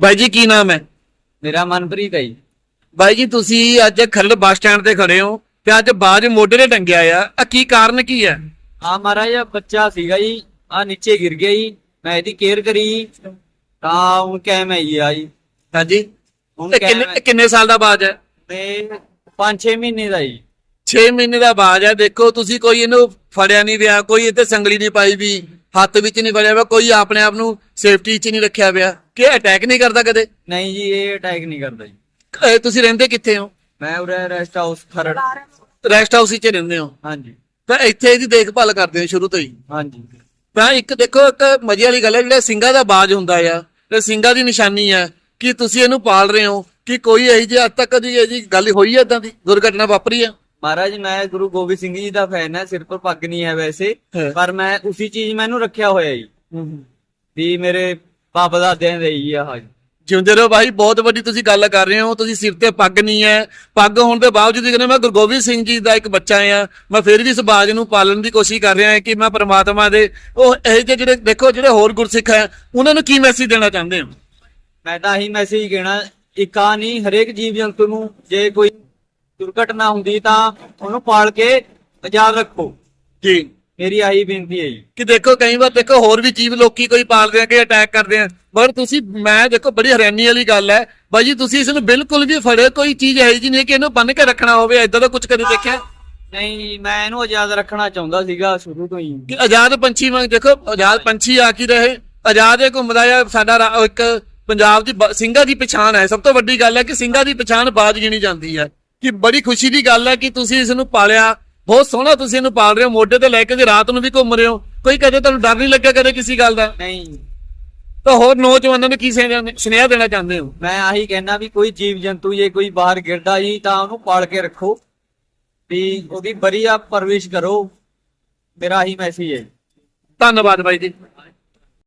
ਬਾਈ ਜੀ ਕੀ ਨਾਮ ਹੈ? ਮੇਰਾ ਮਨਪ੍ਰੀਤ ਹੈ ਜੀ। ਬਾਈ ਜੀ ਤੁਸੀਂ ਅੱਜ ਖਰੜ ਬੱਸ ਸਟੈਂਡ ਤੇ ਖੜੇ ਹੋ ਤੇ ਅੱਜ ਬਾਜ ਮੋਢੇ ਤੇ ਟੰਗਿਆ ਆ। ਆ ਕੀ ਕਾਰਨ ਕੀ ਹੈ? ਆ ਮਹਾਰਾਜ ਬੱਚਾ ਸੀਗਾ ਜੀ। ਆ ਨੀਚੇ ਗਿਰ ਗਿਆ ਜੀ। ਮੈਂ ਇਹਦੀ ਕੇਅਰ ਕਰੀ। ਤਾਂ ਹੁਣ ਕੈਮ ਹੈ ਜੀ ਆ ਜੀ। ਹਾਂਜੀ। ਹੁਣ ਕਿੰਨੇ ਕਿੰਨੇ ਸਾਲ ਦਾ ਬਾਜ ਹੈ? ਤੇ 5-6 ਮਹੀਨੇ ਦਾ ਜੀ। 6 ਮਹੀਨੇ ਦਾ ਬਾਜ ਹੈ। ਦੇਖੋ ਤੁਸੀਂ ਕੋਈ ਇਹਨੂੰ ਫੜਿਆ ਨਹੀਂ ਵਿਆ ਕੋਈ ਇੱਥੇ ਸੰਗਲੀ ਨਹੀਂ ਪਾਈ ਵੀ ਹੱਥ ਵਿੱਚ ਨਹੀਂ ਫੜਿਆ ਹੋਇਆ ਕੋਈ ਆਪਣੇ ਆਪ ਨੂੰ ਸੇਫਟੀ 'ਚ ਨਹੀਂ ਰੱਖਿਆ ਹੋਇਆ ਕਿ ਅਟੈਕ ਨਹੀਂ ਕਰਦਾ ਕਦੇ? ਨਹੀਂ ਜੀ ਇਹ ਅਟੈਕ ਨਹੀਂ ਕਰਦਾ ਜੀ। ਤੁਸੀਂ ਰਹਿੰਦੇ ਕਿੱਥੇ ਹੋ? ਮੈਂ ਉਰੇ rest house Kharar rest house 'ਚ ਰਹਿੰਦੇ ਹੋ? ਹਾਂਜੀ। ਤਾਂ ਇੱਥੇ ਇਹਦੀ ਦੇਖਭਾਲ ਕਰਦੇ ਹੋ ਸ਼ੁਰੂ ਤੋਂ ਹੀ। ਹਾਂਜੀ। ਤਾਂ ਇੱਕ ਦੇਖੋ ਇੱਕ ਮਜ਼ੇ ਵਾਲੀ ਗੱਲ ਹੈ ਜਿਹੜਾ ਸਿੰਘਾਂ ਦਾ ਬਾਜ ਹੁੰਦਾ ਆ ਤੇ ਸਿੰਘਾਂ ਦੀ ਨਿਸ਼ਾਨੀ ਹੈ ਕਿ ਤੁਸੀਂ ਇਹਨੂੰ ਪਾਲ ਰਹੇ ਹੋ ਕਿ ਕੋਈ ਇਹੀ ਜਿਹੀ ਅੱਜ ਤੱਕ ਕਦੀ ਇਹ ਜੀ ਗੱਲ ਹੋਈ ਹੈ ਇਦਾਂ ਦੀ ਦੁਰਘਟਨਾ ਵਾਪਰੀ ਹੈ ਮਹਾਰਾਜ ਮੈਂ ਗੁਰੂ ਗੋਬਿੰਦ ਸਿੰਘ ਜੀ ਦਾ ਫੈਨ ਹੈ ਸਿਰ ਪਰ ਪੱਗ ਨਹੀਂ ਹੈ ਵੈਸੇ ਹਾਂ। ਪਰ ਮੈਂ ਉਸੇ ਚੀਜ਼ ਮੈਨੂੰ ਰੱਖਿਆ ਹੋਇਆ ਜੀ। ਵੀ ਮੇਰੇ ਪਾਪਾ ਦੇ ਹੀ ਆ ਜੀ ਜਿਉਂਦੇ ਰਹੋ ਭਾਈ ਬਹੁਤ ਵੱਡੀ ਤੁਸੀਂ ਗੱਲ ਕਰ ਰਹੇ ਹੋ। ਤੁਸੀਂ ਸਿਰ ਤੇ ਪੱਗ ਨਹੀਂ ਹੈ ਪੱਗ ਹੋਣ ਦੇ ਬਾਵਜੂਦ ਵੀ ਕਹਿੰਦੇ ਮੈਂ ਗੁਰੂ ਗੋਬਿੰਦ ਸਿੰਘ ਜੀ ਦਾ ਇੱਕ ਬੱਚਾ ਆ। ਮੈਂ ਫਿਰ ਵੀ ਇਸ ਬਾਜ ਨੂੰ ਪਾਲਣ ਦੀ ਕੋਸ਼ਿਸ਼ ਕਰ ਰਿਹਾ ਹਾਂ ਕਿ ਮੈਂ ਪ੍ਰਮਾਤਮਾ ਦੇ ਉਹ ਇਹ ਜਿਹੇ ਜਿਹੜੇ ਦੇਖੋ ਜਿਹੜੇ ਹੋਰ ਗੁਰਸਿੱਖ ਹੈ ਉਹਨਾਂ ਨੂੰ ਕੀ ਮੈਸੇਜ ਦੇਣਾ ਚਾਹੁੰਦੇ ਹੋ? ਮੈਂ ਤਾਂ ਆਹੀ ਮੈਸੇਜ ਕਹਿਣਾ ਇੱਕ ਨਹੀਂ ਹਰੇਕ ਜੀਵ ਜੰਤੂ ਨੂੰ ਜੇ ਕੋਈ ਦੁਰਘਟਨਾ ਹੁੰਦੀ ਤਾਂ ਉਹਨੂੰ ਪਾਲ ਕੇ ਆਜ਼ਾਦ ਰੱਖੋ। ਜੀ। ਮੇਰੀ ਆਹੀ ਬੇਨਤੀ ਹੈ ਜੀ। ਕਿ ਦੇਖੋ ਕਈ ਵਾਰ ਦੇਖੋ ਹੋਰ ਵੀ ਜੀਵ ਲੋਕੀ ਕੋਈ ਪਾਲਦੇ ਆ ਕਿ ਅਟੈਕ ਕਰਦੇ ਆ। ਪਰ ਤੁਸੀਂ ਮੈਂ ਦੇਖੋ ਬੜੀ ਹੈਰਾਨੀ ਵਾਲੀ ਗੱਲ ਹੈ। ਬਾਈ ਜੀ ਤੁਸੀਂ ਇਸ ਨੂੰ ਬਿਲਕੁਲ ਵੀ ਫੜੇ ਕੋਈ ਚੀਜ਼ ਹੈ ਜੀ ਨਹੀਂ ਕਿ ਇਹਨੂੰ ਬੰਨ ਕੇ ਰੱਖਣਾ ਹੋਵੇ। ਐਦਾਂ ਦਾ ਕੁਝ ਕਦੇ ਦੇਖਿਆ? ਨਹੀਂ ਜੀ ਮੈਂ ਇਹਨੂੰ ਆਜ਼ਾਦ ਰੱਖਣਾ ਚਾਹੁੰਦਾ ਸੀਗਾ ਸ਼ੁਰੂ ਤੋਂ ਹੀ। ਕਿ ਆਜ਼ਾਦ ਪੰਛੀ ਵਾਂਗ ਦੇਖੋ ਆਜ਼ਾਦ ਪੰਛੀ ਆ ਕੀ ਰਹੇ? ਆਜ਼ਾਦ ਇਹ ਘੁੰਮਦਾ ਆ ਸਾਡਾ ਇੱਕ ਪੰਜਾਬ ਦੀ ਸਿੰਘਾਂ ਦੀ ਪਛਾਣ ਹੈ। ਸਭ ਤੋਂ ਵੱਡੀ ਗੱਲ ਹੈ ਕਿ ਸਿੰਘਾਂ ਦੀ ਪਛਾਣ ਬਾਜ ਗਿਣੀ ਜਾਂਦੀ ਹੈ। ਕਿ ਬੜੀ ਖੁਸ਼ੀ ਦੀ ਗੱਲ ਹੈ ਕਿ ਤੁਸੀਂ ਇਸ ਨੂੰ ਪਾਲਿਆ। ਬਹੁਤ ਸੋਹਣਾ ਤੁਸੀਂ ਇਹਨੂੰ ਪਾਲ ਰਹੇ ਹੋ ਮੋਢੇ ਤੇ ਲੈ ਕੇ ਤੇ ਰਾਤ ਨੂੰ ਵੀ ਘੁੰਮ ਰਹੇ ਹੋ। ਕੋਈ ਕਦੇ ਤੁਹਾਨੂੰ ਡਰ ਨਹੀਂ ਲੱਗਿਆ ਕਦੇ ਕਿਸੇ ਗੱਲ ਦਾ? ਨਹੀਂ। ਤਾਂ ਹੋਰ ਨੌਜਵਾਨਾਂ ਨੂੰ ਕੀ ਸੁਨੇਹਾ ਸੁਨੇਹਾ ਦੇਣਾ ਚਾਹੁੰਦੇ ਹੋ? ਮੈਂ ਆਹੀ ਕਹਿਣਾ ਵੀ ਕੋਈ ਜੀਵ ਜੰਤੂ ਜੇ ਕੋਈ ਬਾਹਰ ਗਿਰਦਾ ਜੀ ਤਾਂ ਉਹਨੂੰ ਪਾਲ ਕੇ ਰੱਖੋ। ਵੀ ਉਹਦੀ ਵਧੀਆ ਪਰਵਿਸ਼ ਕਰੋ। ਮੇਰਾ ਆਹੀ ਮੈਸੇਜ ਹੈ। ਧੰਨਵਾਦ ਬਾਈ ਜੀ।